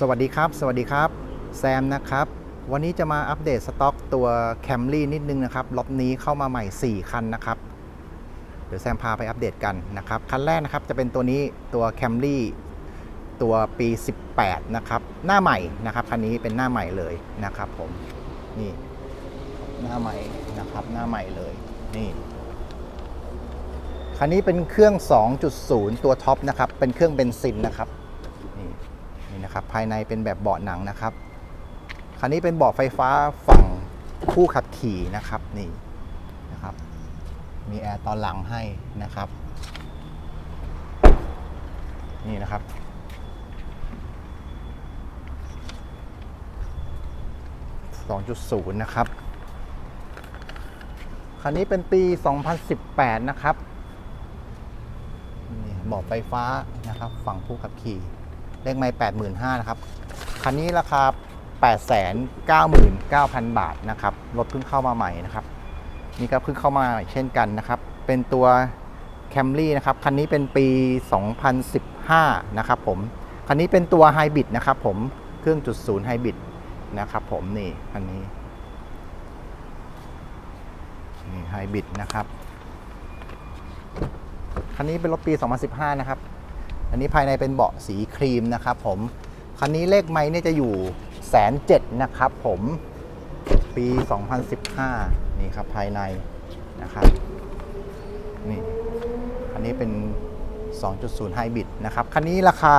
สวัสดีครับ สวัสดีครับ แซมนะครับ วันนี้จะมาอัปเดตสต็อกตัว Camry นิดนึงนะครับล็อตนี้เข้ามาใหม่ 4 คันนะครับ เดี๋ยวแซมพาไปอัปเดตกันนะครับ คันแรกนะครับจะเป็นตัวนี้ตัว Camry ตัวปี 18 นะครับ หน้าใหม่นะครับคันนี้เป็นหน้าใหม่เลยนะครับผม นี่ หน้าใหม่นะครับหน้าใหม่เลย นี่คันนี้เป็นเครื่อง 2.0 ตัวท็อปนะครับ เป็นเครื่องเบนซินนะครับ นะครับภายในเป็นแบบเบาะหนังนะครับคันนี้เป็นเบาะไฟฟ้าฝั่งผู้ขับขี่นะครับนี่นะครับมีแอร์ตอนหลังให้นะครับนี่นะครับ2.0 นะครับ คันนี้เป็นปี 2018 นะครับ นี่เบอกไฟฟ้านะครับ ฝั่งผู้ขับขี่ เลขไม่85,000นะครับ คันนี้ราคา899,000บาทนะครับ รถเพิ่งเข้ามาใหม่นะครับ นี่ก็เพิ่งเข้ามาใหม่เช่นกันนะครับ เป็นตัว Camry นะครับ คันนี้เป็นปี 2015 นะครับผม คันนี้เป็นตัวไฮบริดนะครับผม เครื่องจุดศูนย์ไฮบริดนะครับผมนี่คันนี้ นี่ไฮบริดนะครับ คันนี้เป็นรถปี 2015 นะครับ อันนี้ภายในเป็นเบาะสีครีมนะครับผม คันนี้เลขไม้เนี่ยจะอยู่แสนเจ็ดนะครับผมปี 2015 นี่ครับภายในนะครับนี่คันนี้เป็น 2.0 ไฮบริดนะครับ คันนี้ราคา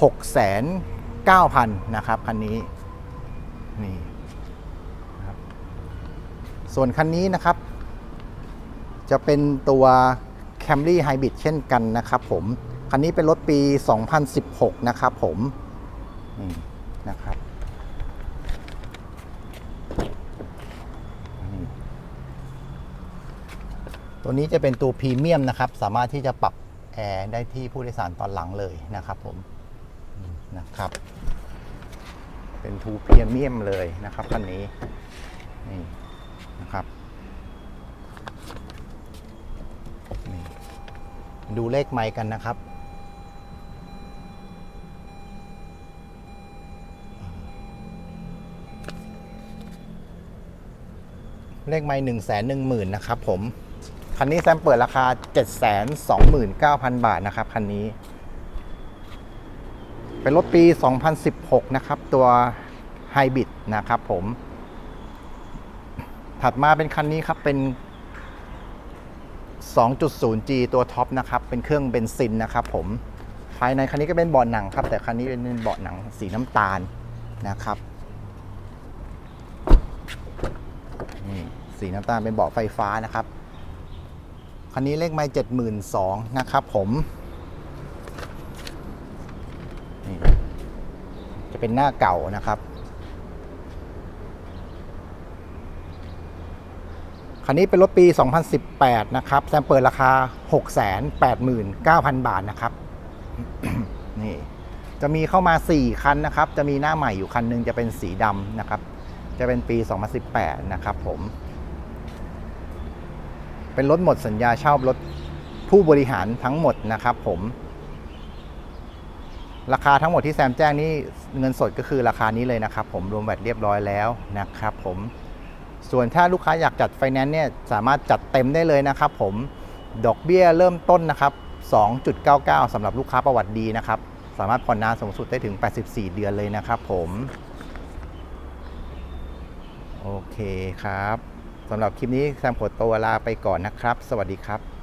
6,900,000 นะครับ คันนี้นี่นะครับส่วนคันนี้นะครับ จะเป็นตัว Camry Hybrid เช่นกันนะครับผม คันนี้เป็นรถปี 2016 นะครับผมนี่นะครับตัวนี้จะเป็นตัวพรีเมียมนะครับ สามารถที่จะปรับแอร์ได้ที่ผู้โดยสารตอนหลังเลยนะครับผมนะครับ เป็นทูพรีเมียมเลยนะครับคันนี้นี่นะครับดูเลขไมค์กันนะครับ เลขไมค์หนึ่งแสนหนึ่งหมื่นนะครับผม คันนี้แซมเปิดราคา7 2 9 0 0 0บาทนะครับคันนี้ เป็นรถปี 2016 นะครับ ตัวไฮบริดนะครับผม ถัดมาเป็นคันนี้ครับเป็น 2.0G ตัวท็อปนะครับ เป็นเครื่องเบนซินนะครับผม ภายในคันนี้ก็เป็นเบาะหนังครับ แต่คันนี้เป็นเบาะหนังสีน้ำตาลนะครับ นี่สีน้ำตาลเป็นเบาะไฟฟ้านะครับ คันนี้เลขไม้เจ็ดหมื่นสองนะครับผมนี่จะเป็นหน้าเก่านะครับคันนี้เป็นรถปี 2018 นะครับ แซมเปิดราคา 689,000 บาทนะครับ นี่ จะมีเข้ามา 4 คันนะครับ จะมีหน้าใหม่อยู่คันหนึงจะเป็นสีดำนะครับ จะเป็นปี 2018 นะครับผม เป็นรถหมดสัญญาเช่ารถผู้บริหารทั้งหมดนะครับผม ราคาทั้งหมดที่แซมแจ้งนี่เงินสดก็คือราคานี้เลยนะครับผมรวมแวดเรียบร้อยแล้วนะครับผมส่วนถ้าลูกค้าอยากจัดไฟแนนซ์เนี่ยสามารถจัดเต็มได้เลยนะครับผมดอกเบี้ยเริ่มต้นนะครับ 2.99สำหรับลูกค้าประวัติดีนะครับ สามารถผ่อนนานสูงสุดได้ถึง 84 เดือนเลยนะครับผม โอเคครับสำหรับคลิปนี้แซมขอตัวลาไปก่อนนะครับ สวัสดีครับ